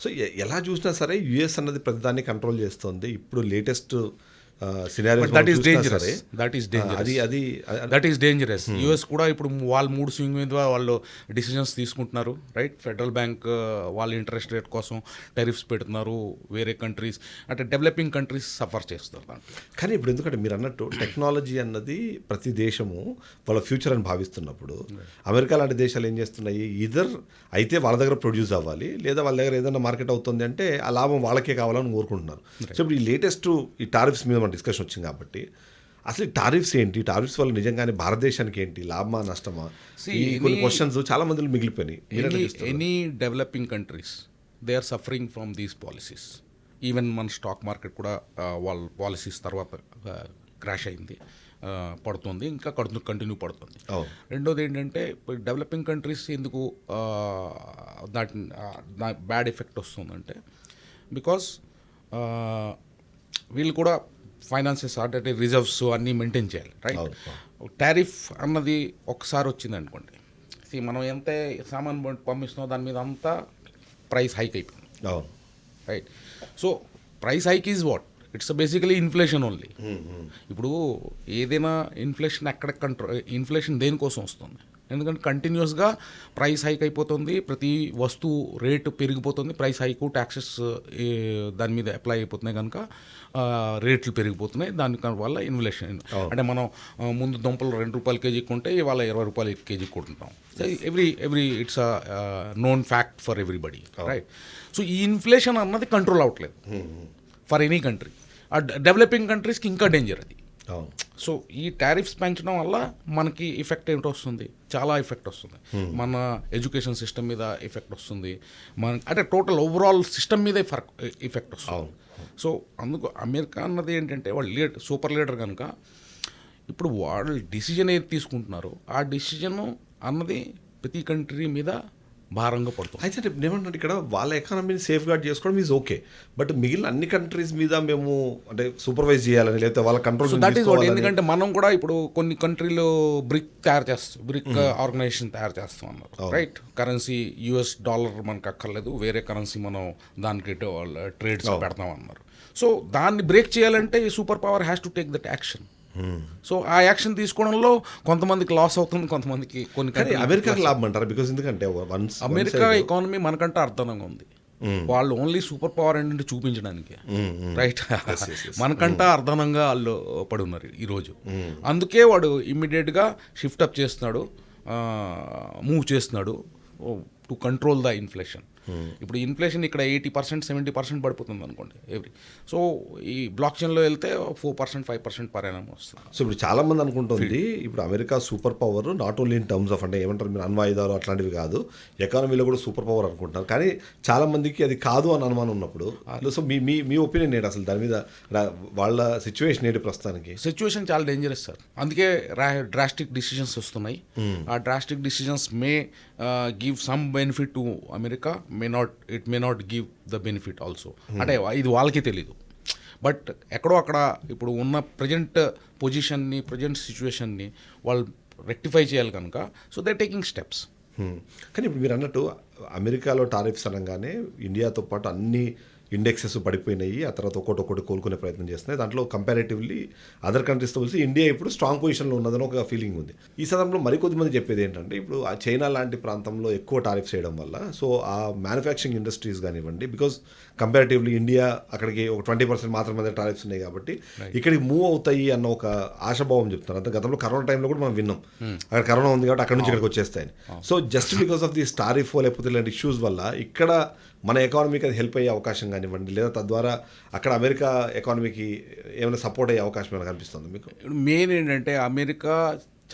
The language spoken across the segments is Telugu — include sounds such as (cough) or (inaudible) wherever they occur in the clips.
సో ఎలా చూసినా సరే యుఎస్ అన్నది ప్రతిదాన్ని కంట్రోల్ చేస్తుంది. ఇప్పుడు latest that is dangerous that is dangerous అది అది దట్ ఈస్ డేంజరస్ యూఎస్ కూడా ఇప్పుడు వాళ్ళు మూడు స్వింగ్ మీద వాళ్ళు డిసిజన్స్ తీసుకుంటున్నారు రైట్ ఫెడరల్ బ్యాంక్ వాళ్ళ ఇంట్రెస్ట్ రేట్ కోసం టెరిఫ్స్ పెడుతున్నారు వేరే కంట్రీస్ అంటే డెవలపింగ్ కంట్రీస్ సఫర్ చేస్తారు కానీ ఇప్పుడు ఎందుకంటే మీరు అన్నట్టు టెక్నాలజీ అన్నది ప్రతి దేశము వాళ్ళ ఫ్యూచర్ అని భావిస్తున్నప్పుడు అమెరికా లాంటి దేశాలు ఏం చేస్తున్నాయి? ఇదర్ అయితే వాళ్ళ దగ్గర ప్రొడ్యూస్ అవ్వాలి లేదా వాళ్ళ దగ్గర ఏదైనా మార్కెట్ అవుతుంది అంటే ఆ లాభం వాళ్ళకే కావాలని కోరుకుంటున్నారు. సో ఇప్పుడు ఈ లేటెస్ట్ ఈ టారిఫ్స్ మీద డిస్కషన్ వచ్చింది కాబట్టి. అసలు టారిఫ్స్ ఏంటి? టారిఫ్స్ వల్ల నిజంగానే భారతదేశానికి ఏంటి? లాభమా నష్టమా? ఈ కొన్ని క్వశ్చన్స్ చాలా మందిలో మిగిలిపోయినాయి. Any developing countries they are suffering from these policies even మన స్టాక్ మార్కెట్ కూడా వాళ్ళ పాలసీస్ తర్వాత క్రాష్ అయింది పడుతుంది ఇంకా కడుతు కంటిన్యూ పడుతుంది. రెండోది ఏంటంటే డెవలపింగ్ కంట్రీస్ ఎందుకు దాటి బ్యాడ్ ఎఫెక్ట్ వస్తుందంటే బికాస్ వీళ్ళు కూడా ఫైనాన్సెస్ అంటే రిజర్వ్స్ అన్నీ మెయింటైన్ చేయాలి రైట్ టారిఫ్ అన్నది ఒకసారి వచ్చింది అనుకోండి. మనం ఎంత సామాన్ పం- పంపిస్తున్నామో దాని మీద అంతా ప్రైస్ హైక్ అయిపోయింది. Right so price hike is what? It's basically inflation only ఇప్పుడు ఏదైనా ఇన్ఫ్లేషన్ ఎక్కడ కంట్రోల్ ఇన్ఫ్లేషన్ దేనికోసం వస్తుంది? ఎందుకంటే కంటిన్యూస్గా ప్రైస్ హైక్ అయిపోతుంది. ప్రతి వస్తువు రేటు పెరిగిపోతుంది. ప్రైస్ హైక్ ట్యాక్సెస్ దాని మీద అప్లై అయిపోతున్నాయి కనుక రేట్లు పెరిగిపోతున్నాయి. దాని వల్ల ఇన్ఫ్లేషన్. అంటే మనం ముందు దుంపలు రెండు రూపాయల కేజీ కొంటే ఇవాళ ఇరవై రూపాయల కేజీ కొంటున్నాం every every it's known fact for everybody right so ఈ ఇన్ఫ్లేషన్ అన్నది కంట్రోల్ అవ్వట్లేదు. ఫర్ ఎనీ కంట్రీ ఆ డెవలపింగ్ కంట్రీస్కి ఇంకా డేంజర్ అది. సో ఈ టారిఫ్స్ పెంచడం వల్ల మనకి ఎఫెక్ట్ ఏంటో వస్తుంది. చాలా ఎఫెక్ట్ వస్తుంది. మన ఎడ్యుకేషన్ సిస్టమ్ మీద ఎఫెక్ట్ వస్తుంది. మన అంటే టోటల్ ఓవరాల్ సిస్టమ్ మీదే ఫర్క్ ఎఫెక్ట్ వస్తుంది. సో అందుకు అమెరికా అన్నది ఏంటంటే వాళ్ళు లీడ్ సూపర్ లీడర్ కనుక ఇప్పుడు వాళ్ళు డిసిజన్ ఏది తీసుకుంటున్నారో ఆ డిసిజన్ అన్నది ప్రతి కంట్రీ మీద భారంగా పడుతుంది. అయితే రేపు ఏమంటే ఇక్కడ వాళ్ళ ఎకానమీని సేఫ్ గార్డ్ చేసుకోవడం ఈజ్ ఓకే బట్ మిగిలిన అన్ని కంట్రీస్ మీద మేము అంటే సూపర్వైజ్ చేయాలని లేకపోతే వాళ్ళ కంట్రోల్ దట్ ఈస్ ఎందుకంటే మనం కూడా ఇప్పుడు కొన్ని కంట్రీలో బ్రిక్ తయారు చేస్తాం బ్రిక్ ఆర్గనైజేషన్ తయారు చేస్తాం అన్నారు రైట్ కరెన్సీ యుఎస్ డాలర్ మనకు అక్కర్లేదు వేరే కరెన్సీ మనం దానికి ట్రేడ్స్ పెడతాం అన్నారు. సో దాన్ని బ్రేక్ చేయాలంటే super power has to take that action so ఆ యాక్షన్ తీసుకోవడంలో కొంతమందికి లాస్ అవుతుంది కొంతమందికి కొన్ని అమెరికాకి లాభం అంటారు? బికాస్ ఎందుకంటే వన్స్ అమెరికా ఎకానమీ మనకంటే అర్థంగా ఉంది. వాళ్ళు ఓన్లీ సూపర్ పవర్ ఏంటంటే చూపించడానికి. రైట్ (laughs) మనకంటే అర్ధనంగా వాళ్ళు పడి ఉన్నారు ఈరోజు అందుకే వాడు ఇమ్మీడియట్గా షిఫ్ట్ అప్ చేస్తున్నాడు మూవ్ చేస్తున్నాడు టు కంట్రోల్ ద ఇన్ఫ్లేషన్ ఇప్పుడు ఇన్ఫ్లేషన్ ఇక్కడ ఎయిటీ పర్సెంట్ సెవెంటీ పర్సెంట్ పడిపోతుంది అనుకోండి ఎవ్రీ సో ఈ బ్లాక్ చైన్లో వెళ్తే four percent five percent per annum వస్తుంది. సో ఇప్పుడు చాలా మంది అనుకుంటుంది ఇప్పుడు America super power not only in terms of అంటే ఏమంటారు మీరు అణ్వాయుధాలు అట్లాంటివి కాదు ఎకానమీలో కూడా సూపర్ పవర్ అనుకుంటున్నారు. కానీ చాలా మందికి అది కాదు అని అనుమానం ఉన్నప్పుడు సో మీ మీ మీ ఒపీనియన్ ఏంటి అసలు? దాని మీద వాళ్ళ సిచ్యువేషన్ ఏంటి ప్రస్తుతానికి? సిచ్యువేషన్ చాలా డేంజరస్ సార్ అందుకే డ్రాస్టిక్ డిసిజన్స్ వస్తున్నాయి. ఆ drastic decisions may give some benefit to America may not it may not give the benefit also అంటే ఇది వాళ్ళకి తెలీదు. బట్ ఎక్కడో అక్కడ ఇప్పుడు ఉన్న ప్రజెంట్ పొజిషన్ని ప్రజెంట్ సిచ్యువేషన్ని వాళ్ళు రెక్టిఫై చేయాలి కనుక సో దే టేకింగ్ స్టెప్స్. కానీ ఇప్పుడు మీరు అన్నట్టు అమెరికాలో టారిఫ్స్ అనగానే ఇండియాతో పాటు అన్ని ఇండెక్సెస్ పడిపోయినాయి ఆ తర్వాత ఒక్కొక్కటి ఒక్కొక్కటి కోలుకునే ప్రయత్నం చేస్తున్నాయి. దాంట్లో కంపారేటివ్లీ అదర్ కంట్రీస్తో పోలిసి ఇండియా ఇప్పుడు స్ట్రాంగ్ పొజిషన్లో ఉన్నదని ఒక ఫీలింగ్ ఉంది. ఈ సందర్భంలో మరికొద్ది మంది చెప్పేది ఏంటంటే ఇప్పుడు ఆ చైనా లాంటి ప్రాంతంలో ఎక్కువ టారిఫ్స్ చేయడం వల్ల సో ఆ మ్యానుఫ్యాక్చరింగ్ ఇండస్ట్రీస్ కానివ్వండి బికాజ్ కంపారేటివ్లీ ఇండియా అక్కడికి ఒక ట్వంటీ పర్సెంట్ మాత్రమే టారిఫ్స్ ఉన్నాయి కాబట్టి ఇక్కడికి మూవ్ అవుతాయి అన్న ఒక ఆశాభావం చెప్తున్నారు. అంటే గతంలో కరోనా టైంలో కూడా మనం విన్నాం. అక్కడ కరోనా ఉంది కాబట్టి అక్కడ నుంచి ఇక్కడికి వచ్చేస్తాయని. So just because of this tariff లేకపోతే ఇలాంటి ఇష్యూస్ వల్ల ఇక్కడ మన ఎకానమీకి అది హెల్ప్ అయ్యే అవకాశం కానివ్వండి లేదా తద్వారా అక్కడ అమెరికా ఎకానమీకి ఏమైనా సపోర్ట్ అయ్యే అవకాశం ఏమైనా కనిపిస్తుంది మీకు? మెయిన్ ఏంటంటే అమెరికా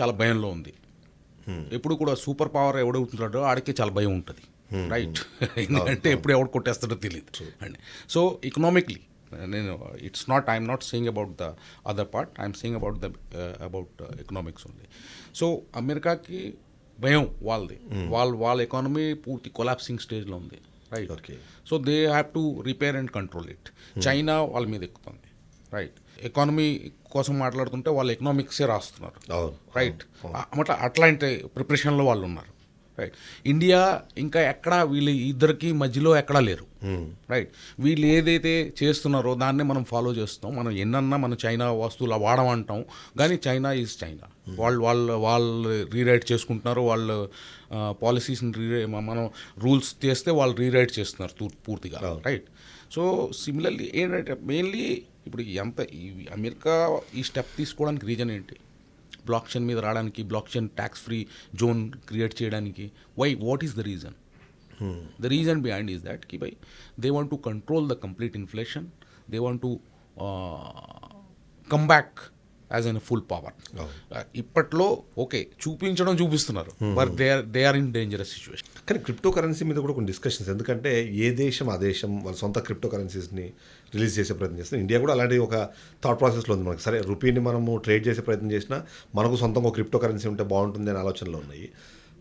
చాలా భయంలో ఉంది. ఎప్పుడు కూడా సూపర్ పవర్ ఎవడవుతున్నాడో ఆడికి చాలా భయం ఉంటుంది. రైట్ (laughs) ఎందుకంటే ఎప్పుడు ఎవడు కొట్టేస్తాడో తెలియదు అండి సో ఎకనామిక్లీ నేను it's not I'm not saying about the other part I'm saying about the about economics only so అమెరికాకి భయం వాళ్ళది. వాళ్ళ వాళ్ళ ఎకానమీ పూర్తి కొలాప్సింగ్ స్టేజ్లో ఉంది. Right okay so they have to repair and control it China వాళ్ళ మీద ఎక్కుతుంది. రైట్ ఎకానమీ కోసం మాట్లాడుతుంటే వాళ్ళు ఎకనామిక్సే రాస్తున్నారు. రైట్ అట్లా అట్లాంటి ప్రిపరేషన్లో వాళ్ళు ఉన్నారు. రైట్ ఇండియా ఇంకా ఎక్కడా వీళ్ళు ఇద్దరికి మధ్యలో ఎక్కడా లేరు. రైట్ వీళ్ళు ఏదైతే చేస్తున్నారో దాన్నే మనం ఫాలో చేస్తాం మనం ఎన్నన్నా మనం చైనా వస్తువులు వాడమంటాం. కానీ చైనా ఈజ్ చైనా వాళ్ళు వాళ్ళు వాళ్ళు రీరైట్ చేసుకుంటున్నారు వాళ్ళు పాలసీస్ని రీరై మనం రూల్స్ చేస్తే వాళ్ళు రీరైట్ చేస్తున్నారు పూర్తిగా రైట్ సో సిమిలర్లీ ఏంటంటే మెయిన్లీ ఇప్పుడు ఎంత అమెరికా ఈ స్టెప్ తీసుకోవడానికి రీజన్ ఏంటి? బ్లాక్ చైన్ మీద రావడానికి blockchain tax free zone create చేయడానికి why what is the reason the reason behind is దాట్కి by they want to control the complete inflation they want to come back as an full power ఇప్పట్లో ఓకే చూపించడం చూపిస్తున్నారు. But they are they are in dangerous situation కానీ క్రిప్టో కరెన్సీ మీద కూడా కొన్ని డిస్కషన్స్ ఎందుకంటే ఏ దేశం ఆ దేశం వాళ్ళ సొంత క్రిప్టో కరెన్సీస్ని రిలీజ్ చేసే ప్రయత్నం చేస్తుంది ఇండియా కూడా అలాంటి ఒక థాట్ ప్రాసెస్లో ఉంది మనకి. సరే రూపీని మనము ట్రేడ్ చేసే ప్రయత్నం చేసినా మనకు సొంతంగా ఒక క్రిప్టో కరెన్సీ ఉంటే బాగుంటుంది అనే ఆలోచనలు ఉన్నాయి.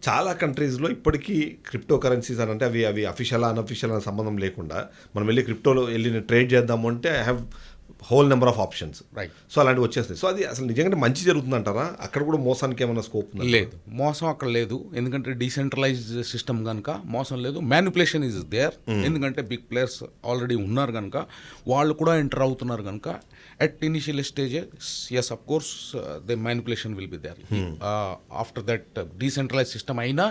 చాలా కంట్రీస్లో ఇప్పటికీ క్రిప్టో కరెన్సీస్ అని అంటే అవి అవి అఫీషియల్ అన్అఫీషియల్ అనే సంబంధం లేకుండా మనం వెళ్ళి క్రిప్టోలో వెళ్ళి ట్రేడ్ చేద్దాము అంటే I have whole number of options. Right. So అలాంటివి వచ్చేస్తాయి. సో అది అసలు నిజంగానే మంచి జరుగుతుందంటారా? అక్కడ కూడా మోసానికి ఏమైనా స్కోప్ ఉందా? లేదు. మోసం అక్కడ లేదు. ఎందుకంటే డీసెంట్రలైజ్డ్ సిస్టమ్ కనుక మోసం లేదు. మ్యానిపులేషన్ ఈజ్ దేర్ ఎందుకంటే బిగ్ ప్లేయర్స్ ఆల్రెడీ ఉన్నారు కనుక వాళ్ళు కూడా ఎంటర్ అవుతున్నారు కనుక at initial stage yes of course the manipulation will be there after that decentralise system అయినా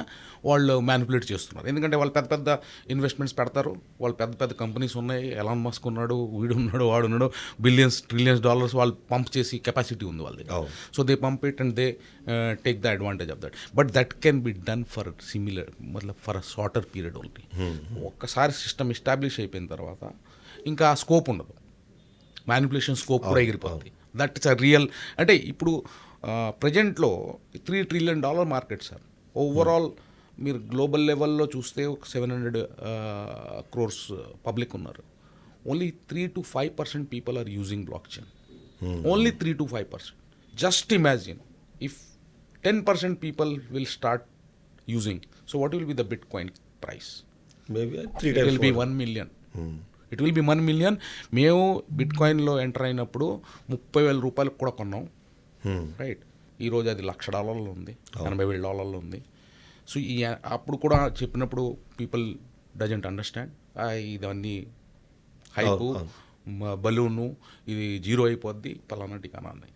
వాళ్ళు మ్యానిపులేట్ చేస్తున్నారు. ఎందుకంటే వాళ్ళు పెద్ద పెద్ద ఇన్వెస్ట్మెంట్స్ పెడతారు. వాళ్ళు పెద్ద పెద్ద కంపెనీస్ ఉన్నాయి. ఎలాన్ మస్క్ ఉన్నాడు వీడు ఉన్నాడు వాడు ఉన్నాడు. బిలియన్స్ ట్రిలియన్స్ డాలర్స్ వాళ్ళు పంప్ చేసి కెపాసిటీ ఉంది వాళ్ళ దగ్గర. So they pump it and they take the advantage of that but that can be done for similar మతలబ్ for a shorter period only ఒక్కసారి సిస్టమ్ ఎస్టాబ్లిష్ అయిపోయిన తర్వాత ఇంకా స్కోప్ ఉండదు. మ్యానిపులేషన్ స్కోప్ కూడా ఎగిరిపోతుంది దట్ ఇస్ అ రియల్ అంటే ఇప్పుడు ప్రజెంట్లో three trillion dollar market sir overall మీరు గ్లోబల్ లెవెల్లో చూస్తే ఒక సెవెన్ హండ్రెడ్ క్రోర్స్ పబ్లిక్ ఉన్నారు. Only three to five percent people are using blockchain only three to five percent just imagine if ten percent people will start using so what will be the bitcoin price maybe three will be one million it will be one million మేము బిట్ కాయిన్లో ఎంటర్ అయినప్పుడు ముప్పై వేల రూపాయలకు కూడా కొన్నాం. రైట్ ఈరోజు అది లక్ష డాలర్లు ఉంది. ఎనభై వేల డాలర్లు ఉంది. సో ఈ అప్పుడు కూడా చెప్పినప్పుడు పీపుల్ డజంట్ అండర్స్టాండ్ ఇదన్నీ హైపు బలూను ఇది జీరో అయిపోద్ది పలానా టికానా అన్నాయి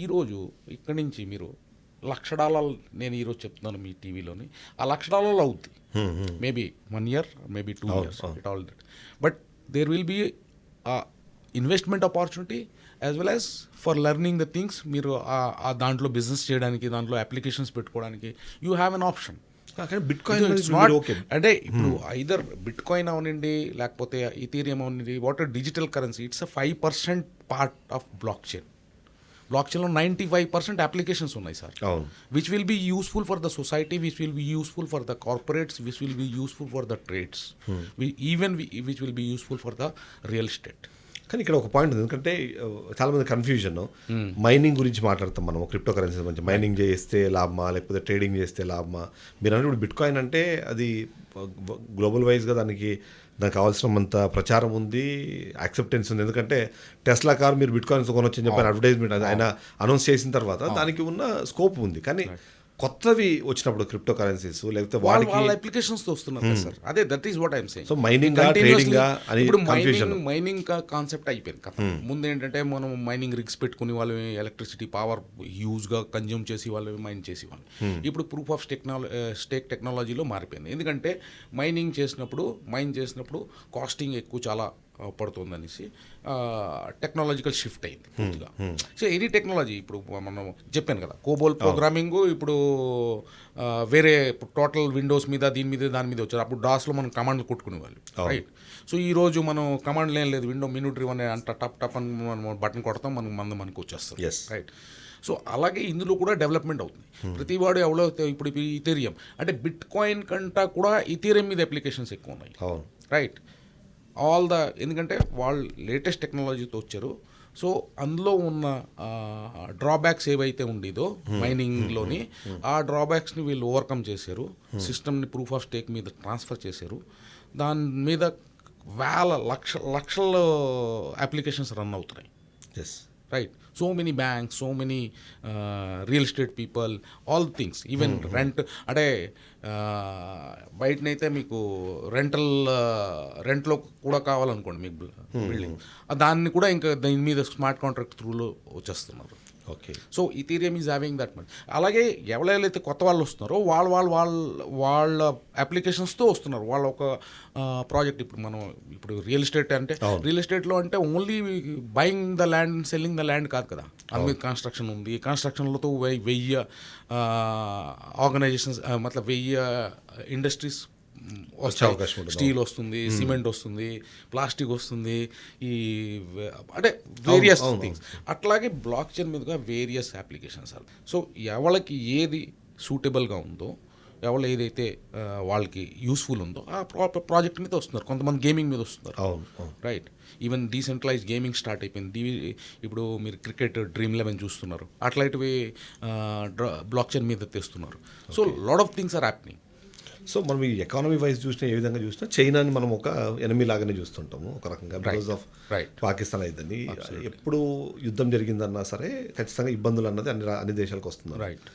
ఈరోజు ఇక్కడి నుంచి మీరు లక్ష డాలర్లు నేను ఈరోజు చెప్తున్నాను మీ టీవీలోని. ఆ లక్ష డాలర్లు అవుద్ది maybe one year maybe two years it all that but there will be investment opportunity as well as for learning the things మీరు ఆ- దాంట్లో బిజినెస్ చేయడానికి దాంట్లో అప్లికేషన్స్ పెట్టుకోవడానికి యూ హ్యావ్ అన్ ఆప్షన్ కానీ బిట్ కాయిన్ అంటే ఇప్పుడు ఐదర్ బిట్ కాయిన్ అవనండి లేకపోతే Ethereum అవనండి what digital currency it's a five percent part of blockchain black చైన్లో నైంటీ ఫైవ్ పర్సెంట్ అప్లికేషన్స్ ఉన్నాయి సార్ అవును which will be useful for the society which will be useful for the corporates which will be useful for the trades even which will be useful for the real estate కానీ ఇక్కడ ఒక పాయింట్ ఉంది. ఎందుకంటే చాలా మంది కన్ఫ్యూజన్ మైనింగ్ గురించి మాట్లాడతాం మనం క్రిప్టో కరెన్సీ గురించి మైనింగ్ చేస్తే లాభమా లేకపోతే ట్రేడింగ్ చేస్తే లాభమా? మీరు అంటే ఇప్పుడు బిట్ కాయిన్ అంటే అది గ్లోబల్ వైజ్గా దానికి దానికి కావాల్సినంత ప్రచారం ఉంది యాక్సెప్టెన్స్ ఉంది. ఎందుకంటే టెస్లా కార్ మీరు బిట్ కాయిన్స్ కొనొచ్చు అని చెప్పి అడ్వర్టైజ్మెంట్ ఆయన అనౌన్స్ చేసిన తర్వాత దానికి ఉన్న స్కోప్ ఉంది. కానీ కొత్తవి వచ్చినప్పుడు క్రిప్టో కరెన్సీస్ లేకపోతే వాళ్ళ వాడికి వాళ్ళ అప్లికేషన్స్ వస్తున్నారు సార్. అదే that is what I'm saying trading ఆ అని ఇప్పుడు. మైనింగ్ మైనింగ్ కాన్సెప్ట్ అయిపోయింది కదా ముందు ఏంటంటే మనం మైనింగ్ రిగ్స్ పెట్టుకుని వాళ్ళు ఎలక్ట్రిసిటీ పవర్గా కన్జ్యూమ్ చేసి వాళ్ళు మైన్ చేసి వాళ్ళు ఇప్పుడు ప్రూఫ్ ఆఫ్ టెక్నాలజీ స్టేక్ టెక్నాలజీలో మారిపోయింది. ఎందుకంటే మైనింగ్ చేసినప్పుడు మైన్ చేసినప్పుడు కాస్టింగ్ ఎక్కువ చాలా పడుతుందనేసి టెక్నాలజికల్ షిఫ్ట్ అయింది పూర్తిగా సో ఎనీ టెక్నాలజీ ఇప్పుడు మనం చెప్పాను కదా కోబోల్ ప్రోగ్రామింగ్ ఇప్పుడు వేరే టోటల్ విండోస్ మీద దీని మీద దాని మీద వచ్చారు. అప్పుడు డాస్లో మనం కమాండ్లు కొట్టుకునేవాళ్ళు రైట్ సో ఈ రోజు మనం కమాండ్లు ఏం లేదు. విండో మినిట్రీ వన్ అంట టప్ టప్ అని మనం బటన్ కొడతాం మనకు మంద మనకు వచ్చేస్తుంది. రైట్ సో అలాగే ఇందులో కూడా డెవలప్మెంట్ అవుతుంది. ప్రతి వాడు ఎవరో ఇప్పుడు ఇథేరియం అంటే బిట్ కాయిన్ కంటా కూడా ఇథేరియం మీద అప్లికేషన్స్ ఎక్కువ ఉన్నాయి. రైట్ ఆల్ ద ఎందుకంటే వాళ్ళు లేటెస్ట్ టెక్నాలజీతో వచ్చారు. సో అందులో ఉన్న డ్రాబ్యాక్స్ ఏవైతే ఉండేదో మైనింగ్లోని ఆ డ్రాబ్యాక్స్ని వీళ్ళు ఓవర్కమ్ చేశారు. సిస్టమ్ని ప్రూఫ్ ఆఫ్ స్టేక్ మీద ట్రాన్స్ఫర్ చేశారు. దాని మీద వేల లక్ష లక్షల అప్లికేషన్స్ రన్ అవుతున్నాయి. Yes right so many banks so many real estate people all things even rent అంటే uh, బయటనైతే మీకు రెంటల్ రెంట్లో కూడా కావాలనుకోండి మీకు బిల్డింగ్ దాన్ని కూడా ఇంకా దీని మీద స్మార్ట్ కాంట్రాక్ట్ త్రూలో వచ్చేస్తున్నారు. Okay. So Ethereum is having that much అలాగే ఎవరైతే కొత్త వాళ్ళు వస్తున్నారో వాళ్ళ వాళ్ళ వాళ్ళ వాళ్ళ అప్లికేషన్స్తో వస్తున్నారు. వాళ్ళ ఒక ప్రాజెక్ట్ ఇప్పుడు మనం ఇప్పుడు రియల్ ఎస్టేట్ అంటే. రియల్ ఎస్టేట్లో అంటే only buying the land selling the land కాదు కదా. అందులో కన్స్ట్రక్షన్ ఉంది. కన్స్ట్రక్షన్లతో వెయ్యి వెయ్యి ఆర్గనైజేషన్స్ మతలబ్ వెయ్యి ఇండస్ట్రీస్. స్టీల్ వస్తుంది సిమెంట్ వస్తుంది ప్లాస్టిక్ వస్తుంది ఈ అంటే వేరియస్ థింగ్స్ అట్లాగే బ్లాక్ చైన్ మీదుగా వేరియస్ అప్లికేషన్స్ సో ఎవరికి ఏది సూటబుల్గా ఉందో ఎవరు ఏదైతే వాళ్ళకి యూస్ఫుల్ ఉందో ఆ ప్రా ప్రాజెక్ట్ మీద వస్తున్నారు. కొంతమంది గేమింగ్ మీద వస్తున్నారు. అవును right even decentralise gaming start అయిపోయింది. ఇప్పుడు మీరు క్రికెట్ డ్రీమ్ లెవెన్ చూస్తున్నారు. అట్లాంటివి బ్లాక్ చైన్ మీద తెస్తున్నారు. So lot of things are happening so మనం ఈ ఎకానమీ వైజ్ చూసినా ఏ విధంగా చూసినా చైనాని మనం ఒక ఎనిమి లాగానే చూస్తుంటాము ఒక రకంగా బికాస్ ఆఫ్. పాకిస్తాన్ అయిద్దని. ఎప్పుడు యుద్ధం జరిగిందన్నా సరే ఖచ్చితంగా ఇబ్బందులు అన్నది అన్ని అన్ని దేశాలకు వస్తుంది రైట్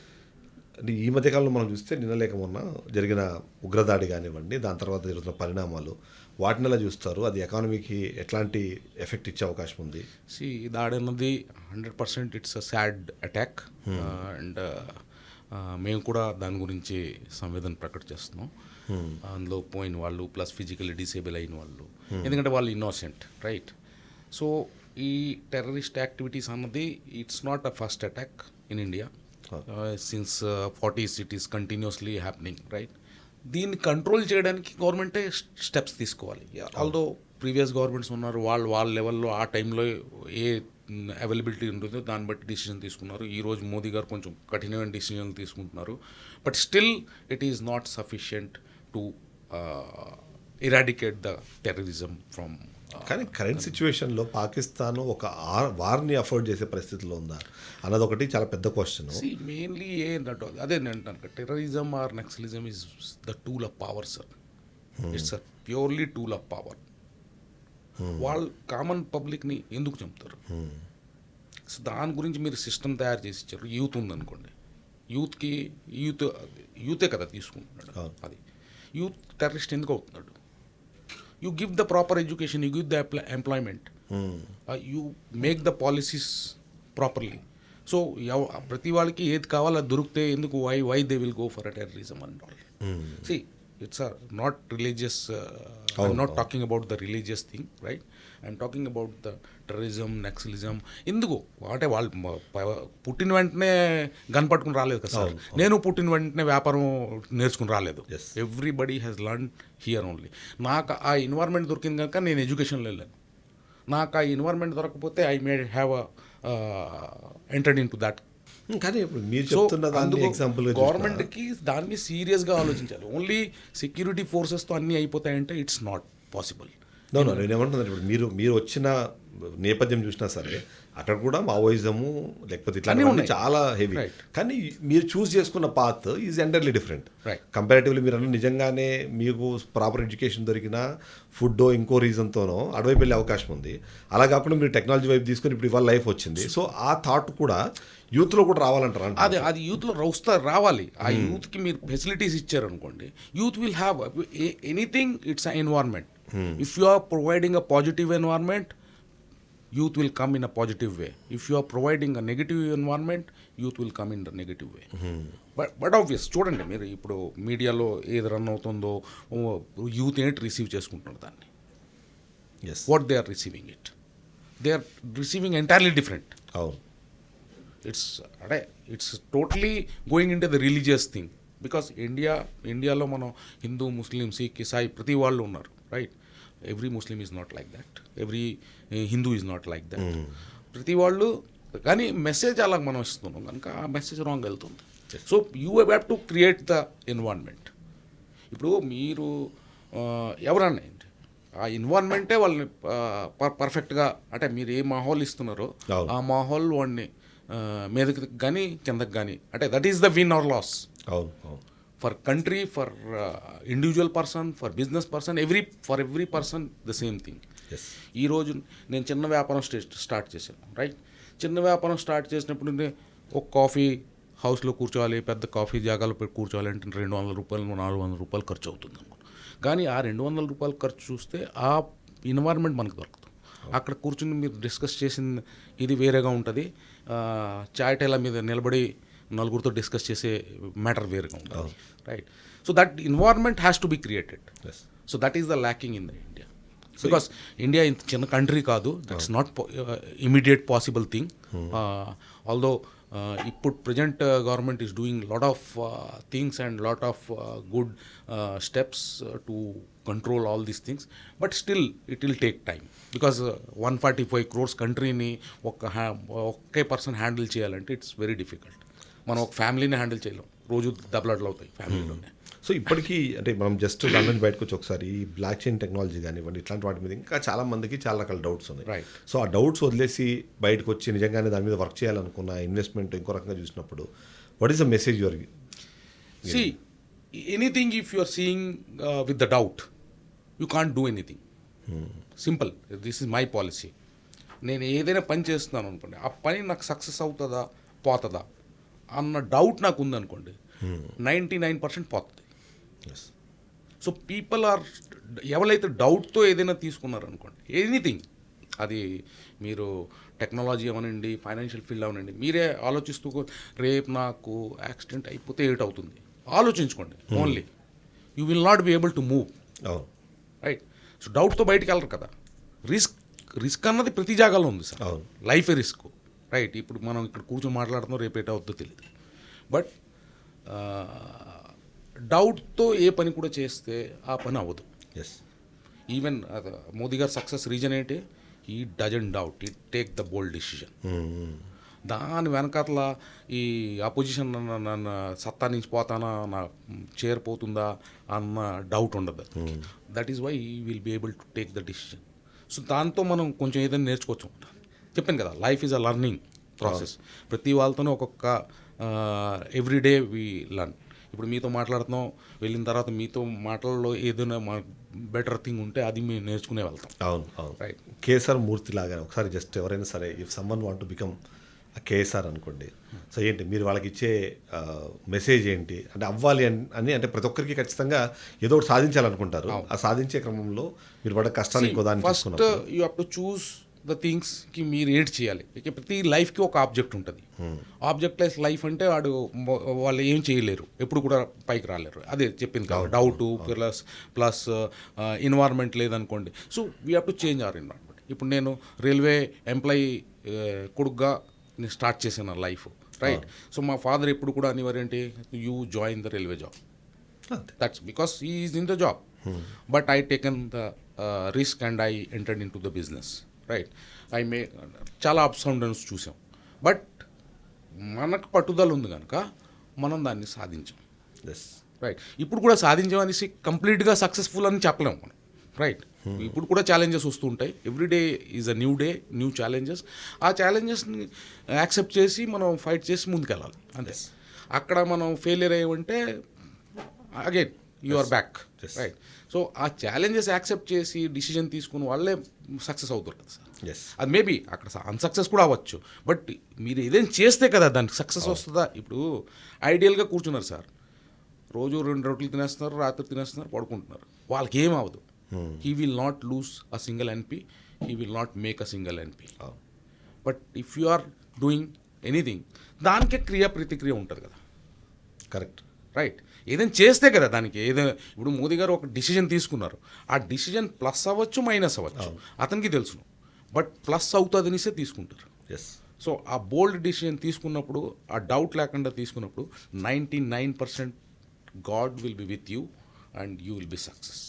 అంటే ఈ మధ్యకాలంలో మనం చూస్తే నిన్న లేక మొన్న జరిగిన ఉగ్రదాడి కానివ్వండి దాని తర్వాత జరుగుతున్న పరిణామాలు వాటిని ఎలా చూస్తారు? అది ఎకానమీకి ఎట్లాంటి ఎఫెక్ట్ ఇచ్చే అవకాశం ఉంది? సి దాడి అన్నది hundred percent it's a sad attack and మేము కూడా దాని గురించి సంవేదన ప్రకట చేస్తున్నాం. అందులో పోయిన వాళ్ళు ప్లస్ ఫిజికల్లీ డిసేబుల్ అయిన వాళ్ళు. ఎందుకంటే వాళ్ళు ఇన్నోసెంట్ రైట్ సో ఈ టెర్రరిస్ట్ యాక్టివిటీస్ అన్నది it's not a first attack in India since forty cities continuously happening right దీన్ని కంట్రోల్ చేయడానికి గవర్నమెంటే స్టెప్స్ తీసుకోవాలి. ఆల్దో ప్రీవియస్ గవర్నమెంట్స్ ఉన్నారు వాళ్ళు వాళ్ళ లెవెల్లో ఆ టైంలో ఏ అవైలబిలిటీ ఉంటుందో దాన్ని బట్టి డిసిజన్ తీసుకున్నారు. ఈ రోజు మోదీ గారు కొంచెం కఠినమైన డిసిజన్లు తీసుకుంటున్నారు. But still it is not sufficient to eradicate the terrorism from కానీ కరెంట్ సిచ్యువేషన్లో పాకిస్తాన్ ఒక వార్ని అఫోర్డ్ చేసే పరిస్థితిలో ఉందా? అన్నది ఒకటి చాలా పెద్ద క్వశ్చన్ మెయిన్లీ ఏంటంటే అదే నేను అంటాను terrorism or naxalism is the tool of power sir it's a purely tool of power వాళ్ళు కామన్ పబ్లిక్ని ఎందుకు చంపుతారు? సో దాని గురించి మీరు సిస్టమ్ తయారు చేసి ఇచ్చారు. యూత్ ఉందనుకోండి. యూత్కి యూత్ యూతే కదా తీసుకుంటున్నాడు. అది. యూత్ టెర్రరిస్ట్ ఎందుకు అవుతున్నాడు? You give the proper education you give the employment you make the policies properly so ఎవ ప్రతి వాళ్ళకి ఏది కావాలో దొరికితే ఎందుకు? Why why they will go for a terrorism and all see it's not religious I'm not talking about the religious thing right I'm talking about the terrorism naxalism ఎందుకు? అంటే వాళ్ళు పుట్టిన వెంటనే గన్ పట్టుకుని రాలేదు కదా సార్. నేను పుట్టిన వెంటనే వ్యాపారం నేర్చుకుని రాలేదు. Everybody has learn here only నాకు ఆ ఎన్వైర్న్మెంట్ దొరికింది కనుక నేను ఎడ్యుకేషన్లో వెళ్ళాను. నాకు ఆ ఎన్వైర్న్మెంట్ దొరకకపోతే I may have entered in to that కానీ ఇప్పుడు మీరు చెప్తున్న దాన్ని ఎగ్జాంపుల్ గవర్నమెంట్కి దాని మీద సీరియస్గా ఆలోచించాలి. ఓన్లీ సెక్యూరిటీ ఫోర్సెస్తో అన్నీ అయిపోతాయంటే it's not possible no no నేను ఏమంటున్నాను ఇప్పుడు మీరు మీరు వచ్చిన నేపథ్యం చూసినా సరే అక్కడ కూడా మావోయిజము లేకపోతే ఇట్లాంటివన్నీ ఉన్నాయి. చాలా హెవీ. కానీ మీరు చూస్ చేసుకున్న path is entirely different. Comparatively మీరు అన్న నిజంగానే మీకు ప్రాపర్ ఎడ్యుకేషన్ దొరికినా ఫుడ్ ఇంకో రీజన్తోనో అటువైపు వెళ్ళే అవకాశం ఉంది. అలా కాకుండా మీరు టెక్నాలజీ వైపు తీసుకొని ఇప్పుడు ఇవాళ లైఫ్ వచ్చింది. సో ఆ థాట్ కూడా యూత్లో కూడా రావాలంటారా అంటే అది అది యూత్లో వస్తా రావాలి. ఆ యూత్కి మీరు ఫెసిలిటీస్ ఇచ్చారనుకోండి youth will have anything it's a environment if you are providing a positive environment youth will come in a positive way if are providing a negative environment youth will come in the negative way but but obvious చూడండి మీరు ఇప్పుడు మీడియాలో ఏది రన్ అవుతుందో యూత్ ఏంటి రిసీవ్ చేసుకుంటున్నారు దాన్ని. Yes what they are receiving it they are receiving entirely different అవును ఇట్స్ అంటే it's totally going in to the religious thing because India ఇండియాలో మనం హిందూ ముస్లిం సిక్ ఇసాయి ప్రతి వాళ్ళు ఉన్నారు right every Muslim is not like that every Hindu is not like that ప్రతి వాళ్ళు కానీ మెసేజ్ అలా మనం ఇస్తున్నాం. కనుక ఆ మెసేజ్ రాంగ్ వెళ్తుంది. So you have to create the environment ఇప్పుడు మీరు ఎవరన్నా ఏంటి? ఆ ఎన్వైర్న్మెంటే వాళ్ళని పర్ఫెక్ట్గా అంటే మీరు ఏ మాహోల్ ఇస్తున్నారో. ఆ మాహోల్ వాడిని మీదకి కానీ కిందకి కానీ అంటే that is the win or loss అవును అవును. For country for individual person for business person every for every person the same thing ఈరోజు నేను చిన్న వ్యాపారం స్టే స్టార్ట్ చేశాను రైట్ చిన్న వ్యాపారం స్టార్ట్ చేసినప్పుడు ఒక కాఫీ హౌస్లో కూర్చోవాలి పెద్ద కాఫీ జాగాలో పెట్టి కూర్చోవాలి అంటే రెండు వందల రూపాయలు నాలుగు వందల రూపాయలు ఖర్చు అవుతుంది అనుకో కానీ ఆ రెండు వందల రూపాయలు ఖర్చు చూస్తే ఆ ఇన్వైర్న్మెంట్ మనకు దొరకదు. అక్కడ కూర్చుని మీరు డిస్కస్ చేసిన ఇది వేరేగా ఉంటుంది. చాయ్ టైల మీద నిలబడి నలుగురితో డిస్కస్ చేసే మ్యాటర్ వేరేగా ఉంటుంది. Right so that environment has to be created so that is the lacking in the India because India ఇంత చిన్న కంట్రీ కాదు. That's not immediate possible thing although ఇప్పుడు present government is doing lot of things and lot of good steps to control all these things but still it will take time because one forty five crores కంట్రీని ఒక హ్యా ఒకే పర్సన్ హ్యాండిల్ చేయాలంటే ఇట్స్ వెరీ డిఫికల్ట్ మనం ఒక ఫ్యామిలీని హ్యాండిల్ చేయలేం. రోజు దెబ్బలాటలు అవుతాయి ఫ్యామిలీలోనే. సో ఇప్పటికీ అంటే మనం జస్ట్ నుంచి బయటకు వచ్చి ఒకసారి ఈ బ్లాక్ చైన్ టెక్నాలజీ కానివ్వండి ఇట్లాంటి వాటి మీద ఇంకా చాలా మందికి చాలా రకాల డౌట్స్ ఉన్నాయి. సో ఆ డౌట్స్ వదిలేసి బయటకు వచ్చి నిజంగానే దాని మీద వర్క్ చేయాలనుకున్న ఇన్వెస్ట్మెంట్ ఇంకో రకంగా చూసినప్పుడు what is the message your anything if you are seeing uh, with the doubt, you can't do anything. Simple this is my policy నేను ఏదైనా పని చేస్తున్నాను అనుకోండి ఆ పని నాకు సక్సెస్ అవుతుందా పోతుందా? అన్న డౌట్ నాకు ఉందనుకోండి నైంటీ నైన్ పర్సెంట్ పోతుంది. ఎస్ సో పీపుల్ ఆర్ ఎవరైతే డౌట్తో ఏదైనా తీసుకున్నారనుకోండి ఎనీథింగ్ అది మీరు టెక్నాలజీ అవనండి ఫైనాన్షియల్ ఫీల్డ్ అవనండి మీరే ఆలోచిస్తూ రేపు నాకు యాక్సిడెంట్ అయిపోతే ఏటవుతుంది? ఆలోచించుకోండి only you will not be able to move right so డౌట్తో బయటికి వెళ్ళరు కదా. రిస్క్ రిస్క్ అన్నది ప్రతి జాగాలో ఉంది సార్. లైఫే రిస్క్ రైట్ ఇప్పుడు మనం ఇక్కడ కూర్చొని మాట్లాడుతున్నాం రేపు ఏట అవుతుందో తెలియదు బట్ డౌట్తో ఏ పని కూడా చేస్తే ఆ పని అవ్వదు. ఎస్ ఈవెన్ మోదీ గారి సక్సెస్ రీజన్ ఏంటి? ఈ డజన్ డౌట్ ఈ టేక్ ద బోల్డ్ డిసిషన్ దాని వెనకాతల ఈ అపోజిషన్ నన్ను సత్తా నుంచి పోతానా నా చైర్ పోతుందా అన్న డౌట్ ఉండదు that is why will be able to take the decision so దాంతో మనం కొంచెం ఏదైనా నేర్చుకోవచ్చు. చెప్పాను కదా life is a learning process. ప్రతి వాళ్ళతోనే ఒక్కొక్క ఎవ్రీడే వి లర్న్. ఇప్పుడు మీతో మాట్లాడుతున్నాం వెళ్ళిన తర్వాత మీతో మాటల్లో ఏదైనా మా బెటర్ థింగ్ ఉంటే అది మేము నేర్చుకునే వెళ్తాం. అవును అవును. రైట్ కేసర్ మూర్తి లాగా ఒకసారి జస్ట్ ఎవరైనా సరే if someone want to become KSR అనుకోండి. సో ఏంటి మీరు వాళ్ళకి ఇచ్చే మెసేజ్ ఏంటి? అంటే అవ్వాలి అని అని అంటే ప్రతి ఒక్కరికి ఖచ్చితంగా ఏదో ఒకటి సాధించాలనుకుంటారు. ఆ సాధించే క్రమంలో మీరు పడే కష్టాన్ని ఇంకో దాన్ని first you have to choose the థింగ్స్కి మీరు ఏడ్ చేయాలి. ప్రతి లైఫ్కి ఒక ఆబ్జెక్ట్ ఉంటుంది. ఆబ్జెక్ట్ లెస్ లైఫ్ అంటే వాడు వాళ్ళు ఏం చేయలేరు. ఎప్పుడు కూడా పైకి రాలేరు. అదే చెప్పింది కదా డౌట్ ప్లస్ ప్లస్ ఇన్వైర్న్మెంట్ లేదనుకోండి. So we have to change our environment ఇప్పుడు నేను రైల్వే ఎంప్లాయీ కొడుకుగా నేను స్టార్ట్ చేశాను లైఫ్ రైట్ సో మా ఫాదర్ ఎప్పుడు కూడా అనేవారు ఏంటి? You join the railway job అంతే. That's because he is in the job. But i taken the uh, risk and i entered into right. I may చాలా అప్స్ అండ్ డౌన్స్ చూసాం. బట్ మనకు పట్టుదల ఉంది కనుక మనం దాన్ని సాధించాం. ఎస్ రైట్ ఇప్పుడు కూడా సాధించామనేసి కంప్లీట్గా సక్సెస్ఫుల్ అని చెప్పలేము మనం. రైట్ ఇప్పుడు కూడా ఛాలెంజెస్ వస్తూ ఉంటాయి. Everyday is a new day new challenges ఆ ఛాలెంజెస్ని యాక్సెప్ట్ చేసి మనం ఫైట్ చేసి ముందుకెళ్ళాలి. అంతే. అక్కడ మనం failure అయ్యామంటే again you are back. Right so ఆ ఛాలెంజెస్ యాక్సెప్ట్ చేసి డిసిజన్ తీసుకుని వాళ్ళే సక్సెస్ అవుతారు కదా సార్. ఎస్ అది మేబీ అక్కడ అన్సక్సెస్ కూడా అవ్వచ్చు. బట్ మీరు ఏదైనా చేస్తే కదా దానికి సక్సెస్ వస్తుందా? ఇప్పుడు ఐడియల్గా కూర్చున్నారు సార్. రోజు రెండు రొట్టెలు తినేస్తున్నారు రాత్రి తినేస్తున్నారు పడుకుంటున్నారు. వాళ్ళకి ఏం అవ్వదు. He will not lose a single NP he will not make a single NP but if you are doing anything దానికే క్రియ ప్రతిక్రియ ఉంటుంది కదా. కరెక్ట్ రైట్ ఏదైనా చేస్తే కదా దానికి. ఏదైనా ఇప్పుడు మోదీ గారు ఒక డిసిజన్ తీసుకున్నారు. ఆ డిసిజన్ ప్లస్ అవ్వచ్చు మైనస్ అవ్వచ్చు. అతనికి తెలుసును బట్ ప్లస్ అవుతుందనిసే తీసుకుంటారు. ఎస్ సో ఆ బోల్డ్ డిసిజన్ తీసుకున్నప్పుడు ఆ డౌట్ లేకుండా తీసుకున్నప్పుడు ninety nine percent God will be with you and you will be success.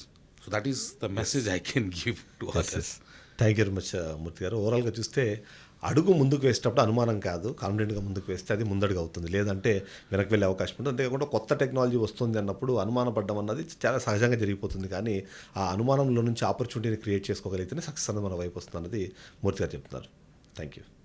So that is the message I can give to others thank you very much Murthy garu. ఓవరాల్గా చూస్తే అడుగు ముందుకు వేసేటప్పుడు అనుమానం కాదు. కాన్ఫిడెంట్గా ముందుకు వేస్తే అది ముందడుగు అవుతుంది. లేదంటే వెనక్కి వెళ్ళే అవకాశం ఉంటుంది. అంతేకాకుండా కొత్త టెక్నాలజీ వస్తుంది అన్నప్పుడు అనుమానపడ్డం అన్నది చాలా సహజంగా జరిగిపోతుంది. కానీ ఆ అనుమానంలో నుంచి ఆపర్చునిటీని క్రియేట్ చేసుకోగలిగితేనే సక్సెస్ అనేది మన వైపు వస్తుంది అన్నది మూర్తి గారు చెప్తున్నారు. Thank you